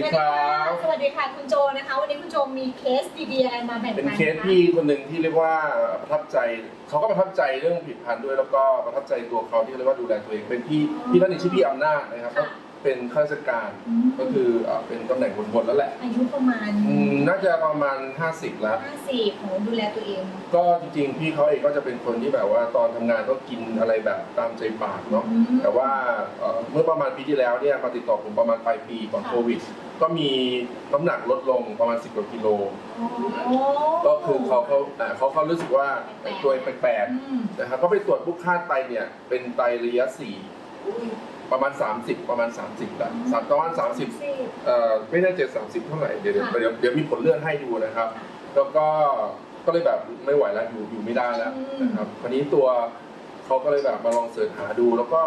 สวัสดีครับสวัสดีค่ะคุณโจนะคะ วันนี้คุณโจมีเคสดีๆอะไรมาแบ่งเป็นปันเคสพี่คนหนึ่งที่เรียกว่าประทับใจเขาก็ประทับใจเรื่องผลิตภัณฑ์ด้วย แล้วก็ประทับใจตัวเขาที่เรียกว่าดูแลตัวเองเป็นพี่พี่ท่านหนึงชื่อพี่อำนาจนะครับก็ เป็นข้าราชการอืม ก็คือเอ่อเป็นตำแหน่งบนๆแล้วแหละอายุประมาณอืมน่าจะประมาณ 50 แล้ว50ของดูแลตัวเอง ก็จริงๆ พี่เขาเองก็จะเป็นคนที่แบบว่าตอนทำงานก็กินอะไรแบบตามใจปากเนาะอืม แต่ว่าเอ่อเมื่อประมาณปีที่แล้วเนี่ยมาติดต่อผมประมาณปลายปีก่อนค่ะโควิด ก็มีน้ำหนักลดลงประมาณ 10กว่ากิโลอ๋อก็คือเขาเขาอ่าเขาเขารู้สึกว่าตัวเองแปลกอืม ๆนะครับก็ไปตรวจพวกค่าไตเนี่ยเป็นไตระยะสี่ ประมาณ 30 ประมาณ 30แล้วสามประมาณ30เอ่อไม่แน่ใจสามสิบเท่าไหร่เดี๋ยวเดี๋ยวค่ะเดี๋ยวเดี๋ยวมีผลเลื่อนให้ดูนะครับ แล้วก็ก็เลยแบบไม่ไหวแล้วอยู่อยู่ไม่ได้แล้วอืมนะครับวันนี้ตัวเขาก็เลยแบบมาลองเสิร์ชหาดู แล้วก็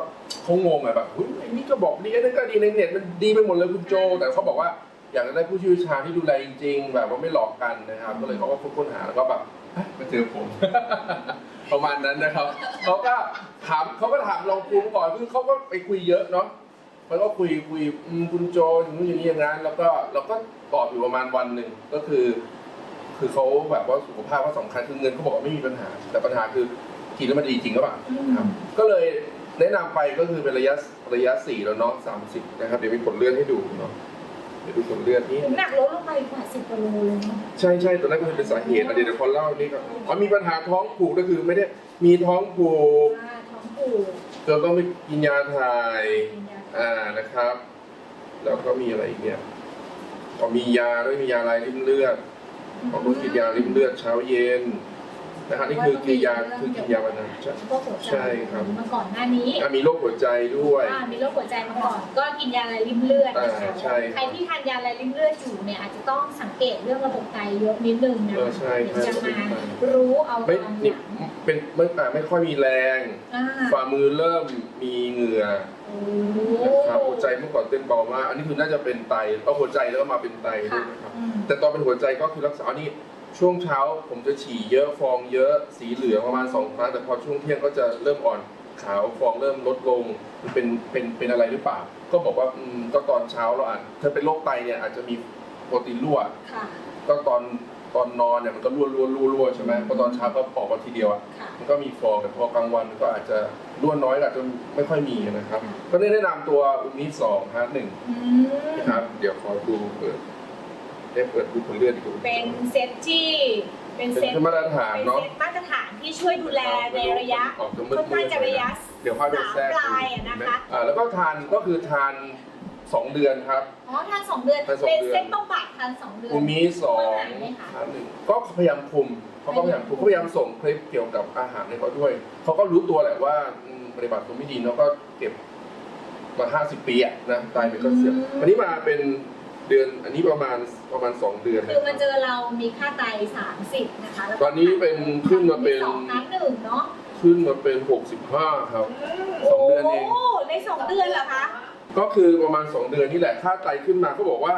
เขางงอะแบบอุ้ยไอ้นี่ก็บอกดีไอ้นั่นก็ดีในเน็ตมันดีไปหมดเลยคุณโจ แต่เขาบอกว่าอยากจะได้ผู้เชี่ยวชาญที่ดูแลจริง ๆ แบบว่าไม่หลอกกันนะครับ ก็เลยเขาก็ค้นหาแล้วก็แบบเฮ้ยมาเจอผม ประมาณนั้นนะครับเขาก็ถามเขาก็ถามลองภูมิก่อนคือเขาก็ไปคุยเยอะเนาะมันก็คุยคุยอืมคุณโจอย่างนู้นอย่างนี้อย่างนั้น แล้วก็เราก็ตอบอยู่ประมาณวันหนึ่งก็คือ คือเขาแบบว่าสุขภาพก็สำคัญคือเงินเขาบอกว่าไม่มีปัญหา แต่ปัญหาคือกินแล้วมันดีจริงหรือเปล่าอืมครับ ก็เลยแนะนำไปก็คือเป็นระยะระยะสี่แล้วเนาะสามสิบนะครับเดี๋ยวมีผลเลื่อนให้ดูเนาะ เดี๋ยวดูผลเลื่อนนี้น้ำหนักลดลงไปกว่า10กิโลเลยเนาะใช่ใช่ตัวนั้นก็คือเป็นสาเหตุอะเดี๋ยวเดี๋ยวคนเล่านี่ก่อนอ๋อมีปัญหาท้องผูกก็คือไม่ได้มีท้องผูกว่าท้องผูกจนต้องไปกินยาถ่าย เป็นยาอ่านะครับ แล้วก็มีอะไรอีกเนี่ยก็มียาด้วยมียาลายริ่มเลือดผมต้องกินยาริ่มเลือดเช้าเย็น นะครับนี่คือกินยาคือกินยาวันนั้นใช่พวกหัวใจใช่ครับ มาก่อนหน้านี้อะมีโรคหัวใจด้วย อ่ามีโรคหัวใจมาก่อน ก็กินยาอะไรริมเลือดนะคะอ่าใช่ครับใครที่ทานยาอะไรริมเลือดอยู่เนี่ยอาจจะต้องสังเกตเรื่องระบบไตเยอะนิดนึงนะเออใช่เดี๋ยวใช่จะมารู้เอาตไม่อนหนี่ลังเป็นไม่อ่าไม่ค่อยมีแรง อ่าฝ่ามือเริ่มมีเหงื่อโอ้นะครับหัวใจเมื่อก่อนเต้นเบามากอันนี้คือน่าจะเป็นไตเอาหัวใจแล้วก็มาเป็นไตด้วค่ะยนะครับ อืมแต่ตอนเป็นหัวใจก็คือรักษาอันนี้ ช่วงเช้าผมจะฉี่เยอะฟองเยอะสีเหลืองประมาณสองครั้งแต่พอช่วงเที่ยงก็จะเริ่มอ่อนขาวฟองเริ่มลดลงมันเป็นเป็นเป็นอะไรหรือเปล่า ก็บอกว่าอืมก็ตอนเช้าเราอาจถ้าเป็นโรคไตเนี่ยอาจจะมีโปรตีนรั่ว ค่ะ ก็ตอนตอนนอนเนี่ยมันก็รั่วรั่วรั่วรั่วใช่ไหมพอตอนเช้าก็ออกมาทีเดียวอะค่ะ มันก็มีฟองแต่พอกลางวันก็อาจจะรั่วน้อยอาจจะไม่ค่อยมีนะครับค่ะก็ได้แนะนำตัวอุนิสองฮาร์ดหนึ่งอืมนะครับ เดี๋ยวขอดูเปิด ได้เปิดดูผลเลือดอีกดูเป็นเซตที่เป็นเป็นเซตมาตรฐานเป็นเนาะเซตมาตรฐานที่ช่วยดูแลในระยะออกจะมืดค่อนข้างจะระยะเดี๋ยวค่อยไปแทรกสามปลายอะนะคะอ่าแล้วก็ทานก็คือทานสองเดือนครับ อ๋อ ทานสองเดือนทานสองเป็นเดือนเซตบำบัดทานสองเดือนอุมิสองหายไหมคะทานหนึ่งก็พยายามคุมเขาก็พยายามคุมเขาพยายามส่งคลิปเกี่ยวกับอาหารให้เขาด้วย เขาก็รู้ตัวแหละว่าอืมปฏิบัติตัวไม่ดีแล้วก็เก็บมาห้าสิบปีอะนะตายไปก็เสียอันนี้มาเป็น เดือนอันนี้ประมาณประมาณสองเดือน คือมาเจอเรามีค่าไตสามสิบนะคะแล้วก็ตอนนี้เป็นขึ้นมาเป็น สองน้ำหนึ่งเนาะขึ้นมาเป็นหกสิบห้าครับ สองเดือนเองโในสองเดือนเหรอคะก็คือประมาณ 2 เดือนนี่แหละค่าไตขึ้นมาเขาบอกว่า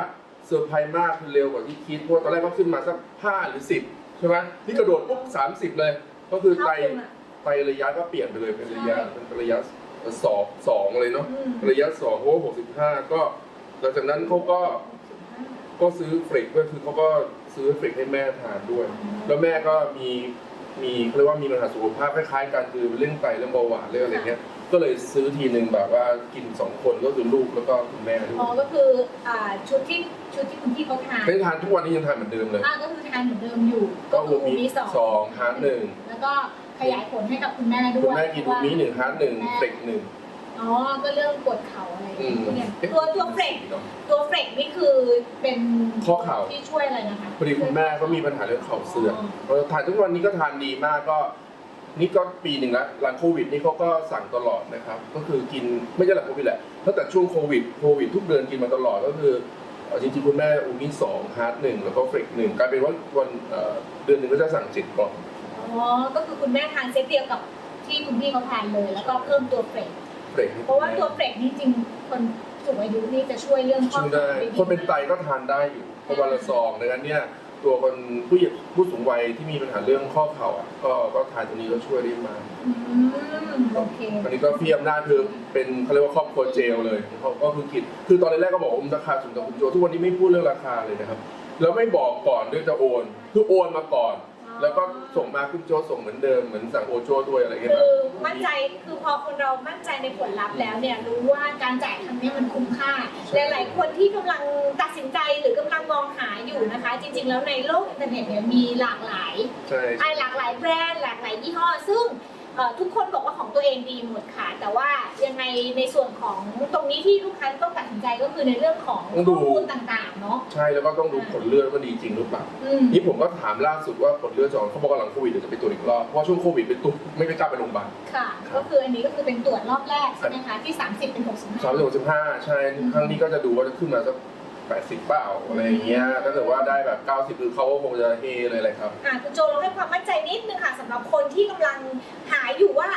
เซอร์ไพรส์มากคือเร็วกว่าที่คิดเพราะว่าตอนแรกก็ขึ้นมาสัก5หรือ 10 ใช่ไหมนี่กระโดดปุ๊บ30 เลย ก็คือไตเท่าคุณอะไระยะก็เปลี่ยนไปเลยเป็นระยะใช่เป็นระยะสองสองเลยเนาะอืมระยะสองเพราะว่า65 ก็ หลังจากนั้นเขาก็ก็ซื้อเฟรกด้วยคือเขาก็ซื้อเฟรกให้แม่ทานด้วย แล้วแม่ก็มีมีเขาเรียกว่ามีปัญหาสุขภาพคล้ายๆกันคือเรื่องไตเรื่องเบาหวานเรื่องอะไรเงี้ย ก็เลยซื้อทีหนึ่งแบบว่ากินสองคนก็คือลูกแล้วก็คุณแม่ด้วยอ๋อก็คืออ่าชุดที่ชุดที่คุณพี่เขาทานไม่ทานทุกวันนี้ยังทานเหมือนเดิมเลยอ่าก็คือทานเหมือนเดิมอยู่ ก็คืออูมิสองสองฮาร์ดหนึ่งแล้วก็ขยายผลให้กับคุณแม่ด้วยคุณแม่กินทุกนี้หนึ่งฮาร์ดหนึ่งเฟรกหนึ่ง อ๋อ ก็เรื่องปวดเข่าอะไรอืมเนี่ยตัวตัวเฟรกตัวเฟรกนี่คือเป็นข้อเข่าที่ช่วยอะไรนะคะพอดีคุณแม่ก็มีปัญหาเรื่องเข่าเสื่อมเออทานทุกวันนี้ก็ทานดีมากก็นี่ก็ปีหนึ่งแล้วหลังโควิดนี่เขาก็สั่งตลอดนะครับ ก็คือกินไม่ใช่หลังโควิดแหละตั้งแต่ช่วงโควิดโควิดทุกเดือนกินมาตลอดก็คือเอ่อจริงๆคุณแม่อูมิสองฮาร์ดหนึ่งแล้วก็เฟรกหนึ่งกลายเป็นว่าวันเอ่อเดือนหนึ่งก็จะสั่งเจ็ดกล่องอ๋อก็คือคุณแม่ทานเซตเดียวกับที่คุณพี่เขาทานเลย แล้วก็เพิ่มตัวเฟรก เฟรกให้เพราะว่าตัวเฟรกนี่จริงคนสูงอายุนี่จะช่วยเรื่องข้อช่วยเข่าได้ได้ดีคนเป็นไตก็ทานได้อยู่เพราะวันละซองดังนั้นเนี่ยตัวคนผู้ใหญ่ผู้สูงวัยที่มีปัญหาเรื่องข้อเข่าอะก็ก็ทานตัวนี้ก็ช่วยได้มากอืมโอเคอันนี้ก็พี่อำนาจคือเป็นเขาเรียกว่าครอบครัวเจลเลยเขาก็คือคิดคือตอนแรกๆก็บอกว่าราคาสูงกับคุณโจทุกวันนี้ไม่พูดเรื่องราคาเลยนะครับ แล้วไม่บอกก่อนด้วยจะโอน คือโอนมาก่อน แล้วก็ส่งมาคุณโจส่งเหมือนเดิมเหมือนสั่งโอโจด้วยอะไรเงี้ยคือมั่นใจคือพอคนเรามั่นใจในผลลัพธ์แล้วเนี่ยรู้ว่าการจ่ายครั้งนี้มันคุ้มค่าหลายๆคนที่กำลังตัดสินใจหรือกำลังมองหาอยู่นะคะ จริง ๆ แล้วในโลกอินเทอร์เน็ตเนี่ยมีหลากหลายใช่อ่าหลากหลายแบรนด์หลากหลายยี่ห้อซึ่งเอ่อ ทุกคนบอกว่าของตัวเองดีหมดค่ะ แต่ว่ายังไงในส่วนของตรงนี้ที่ลูกค้าต้องตัดสินใจก็คือในเรื่องของข้อมูลต่างๆเนาะใช่แล้วก็ต้องดูผลเลือดว่าดีจริงหรือเปล่าอืมนี่ผมก็ถามล่าสุดว่าผลเลือดจะออกเขาบอกว่าหลังโควิดเดี๋ยวจะไปตรวจอีกรอบเพราะว่าช่วงโควิดเป็นตุกไม่ไม่กล้าไปโรงพยาบาลค่ะก็คืออันนี้ก็คือเป็นตรวจรอบแรกใช่ไหมคะที่ 30 เป็น 65สามสิบหกสิบห้าใช่ครั้งนี้ก็จะดูว่าจะขึ้นมาสัก แปดสิบเปล่าอะไรอย่างเงี้ยถ้าเกิดว่าได้แบบเก้าสิบคือเขาก็คงจะเฮเลยแหละครับ อะคุณโจเราให้ความมั่นใจนิดนึงค่ะสำหรับคนที่กำลังหาอยู่ว่า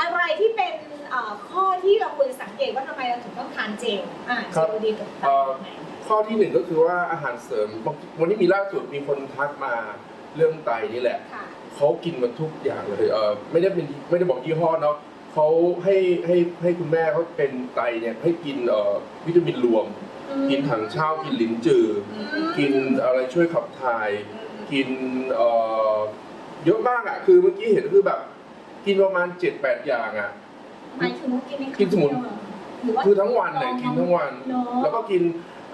อะไรที่เป็นเอ่อข้อที่เราควรจะสังเกตว่าทำไมเราถึงต้องทานเจลอ่าครับเจลดีกับเอ่อไหนข้อที่หนึ่งก็คือว่าอาหารเสริมวันนี้มีล่าสุดมีคนทักมาเรื่องไตนี่แหละ ค่ะ เขากินมันทุกอย่างเลยเออไม่ได้เป็นไม่ได้บอกยี่ห้อเนาะเขาให้ให้ให้คุณแม่เขาเป็นไตเนี่ยให้กินเอ่อวิตามินรวม กินถังเช่ากินหลินจือกินอะไรช่วยขับถ่าย กินเอ่อเยอะมากอะ คือเมื่อกี้เห็นคือแบบ กินประมาณเจ็ดแปดอย่างอะ หมายถึงว่ากินในกินสมุน หรือว่าคือทั้งวันเลยกินทั้งวัน เนาะแล้วก็กิน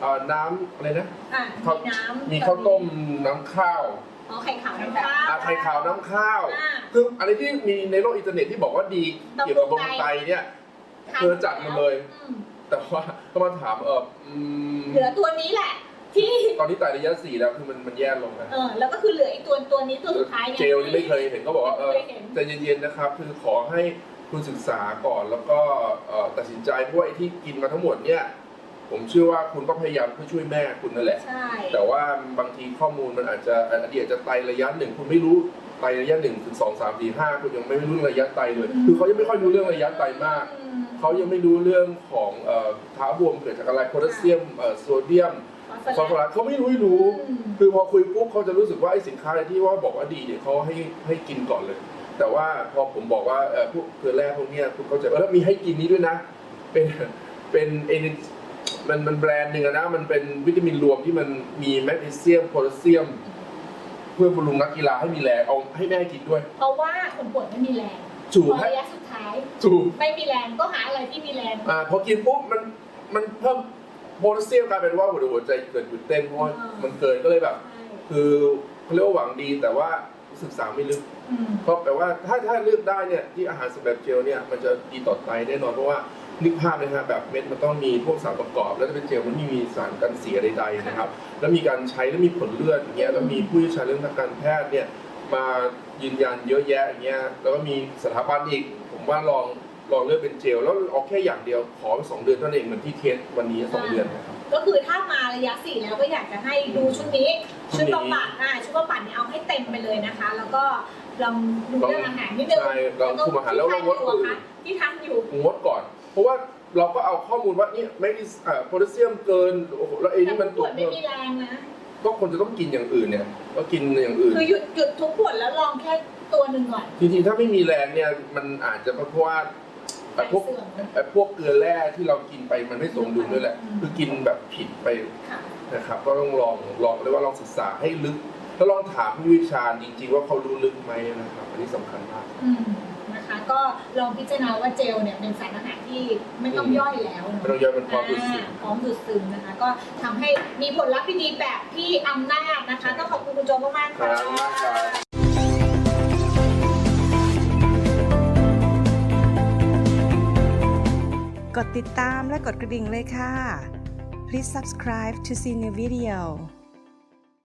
เอ่อน้ำอะไรนะอะข้าวมีน้ำมีข้าวต้มน้ำข้าวอ๋อไข่ขาวน้ำข้าว อาไข่ขาวน้ำข้าว อ่าคืออะไรที่มีในโลกอินเทอร์เน็ตที่บอกว่าดีบำรุงเกี่ยวกับบำรุงไตเนี่ยทานเธอจัดมาเลย อืม แต่ว่าก็มาถามเอออืมเหลือตัวนี้แหละ ที่ ตอนนี้ไตระยะสี่แล้วคือมันมันแย่ลงนะเออแล้วก็คือเหลือไอ้ตัวตัวนี้ตัวสุดท้ายไงเจลนี่ไม่เคยเห็นก็บอกว่าเออไม่เคยเห็น ใจเย็นๆนะครับ คือขอให้คุณศึกษาก่อนแล้วก็เอ่อตัดสินใจเพราะว่าไอ้ที่กินมาทั้งหมดเนี่ย ผมเชื่อว่าคุณก็พยายามเพื่อช่วยแม่คุณนั่นแหละ ใช่แต่ว่าบางทีข้อมูลมันอาจจะอดีตอาจจะไตระยะหนึ่งคุณไม่รู้ไตระยะหนึ่งถึงสองสามสี่ห้าคุณยังไม่รู้ระยะไตเลย คือเขายังไม่ค่อยรู้เรื่องระยะไตมาก อืม เขายังไม่รู้เรื่องของเอ่อเท้าบวมเกิดจากอะไรโพแทสเซียมเอ่อโซเดียมฟอสฟอรัสเขาไม่รู้รู้อืมคือพอคุยปุ๊บเขาจะรู้สึกว่าไอ้สินค้าอะไรที่ว่าบอกว่าดีเนี่ยเขาให้ให้กินก่อนเลย แต่ว่าพอผมบอกว่าเอ่อพวกเกลือแร่พวกเนี้ยคุณเข้าใจว่าแล้วมีให้กินนี้ด้วยนะ เป็นเป็นเอเนมันมันแบรนด์หนึ่งอะนะมันเป็นวิตามินรวมที่มันมีแมกนีเซียมโพแทสเซียม เพื่อบำรุงนักกีฬาให้มีแรงเอาให้แม่กินด้วย เพราะว่าคนป่วยไม่มีแรง จูพอให้ระยะสุดท้าย จูไม่มีแรงก็หาอะไรที่มีแรง อ่าพอกินปุ๊บมันมันเพิ่มโพแทสเซียมกลายเป็นว่าหัวใจหัวใจเกิดหยุดเต้นเพราะว่ามันเกินก็เลยแบบใช่คือเขาเรียกว่าหวังดีแต่ว่าศึกษาไม่ลึกอืมเพราะแปลว่าถ้าถ้าเลือกได้เนี่ยที่อาหารสำแบบเจลเนี่ยมันจะดีต่อไตแน่นอนเพราะว่านึกภาพนะฮะแบบเม็ดมันต้องมีพวกสารประกอบ แล้วถ้าเป็นเจลมันไม่มีสารกันเสียใดๆนะครับ แล้วมีการใช้แล้วมีผลเลือดอย่างเงี้ยแล้วมีผู้เชี่ยวชาญเรื่องทางการแพทย์เนี่ยมา ยืนยันเยอะแยะอย่างเงี้ยแล้วก็มีสถาบันอีก ผมว่าลองลองเลือกเป็นเจล แล้วเอาแค่อย่างเดียวขอสองเดือนเท่านั้นเองเหมือนที่เคสวันนี้สองเดือนนะครับ ก็คือถ้ามาระยะสี่แล้วก็อยากจะให้ดูชุดนี้ ชุชุดดนี้ บำบัดอ่าชุดบำบัดเนี่ยเอาให้เต็มไปเลยนะคะ แล้วก็ลองดูเรื่องอาหารนิดนึงใช่ลองคุมอาหารแล้วลองงดอื่นที่ทานอยู่งดก่อน เพราะว่าเราก็เอาข้อมูลว่านี่ไม่มีอ่าโพแทสเซียมเกินโอ้โหแล้วไอ้แต่นี่มันปตัววดไม่มีแรงนะ ก็คนจะต้องกินอย่างอื่นเนี่ย ก็กินอย่างอื่น คือหยุดหยุดทุกปวดแล้วลองแค่ตัวหนึ่งก่อน จริงๆ ถ้าไม่มีแรงเนี่ย มันอาจจะเพราะว่าไอ้พวกเสื่อมไอ้พวกเกลือแร่ที่เรากินไปมันไม่สมดุลด้วยแหละอืมคือกินแบบผิดไปค่ะ นะครับ ก็ต้องลองลองเรียกว่าลองศึกษาให้ลึก แล้วลองถามผู้วิชาญจริง ๆ ว่าเขารู้ลึกไหมนะครับ อันนี้สำคัญมาก อืมนะคะ ก็ลองพิจารณาว่าเจลเนี่ยเป็นสารอาหารที่ไม่ต้องย่อยแล้วเนอะไม่ต้องย่อยมันพร้อมดูดซึมาพร้อมดูดซึมนะคะ ก็ทำให้มีผลลัพธ์ที่ดีแบบที่อำนาจนะคะต้องขอบคุณคุณโจมากๆครัค่ะบมากครับกดติดตามและกดกระดิ่งเลยค่ะ Please subscribe to see new video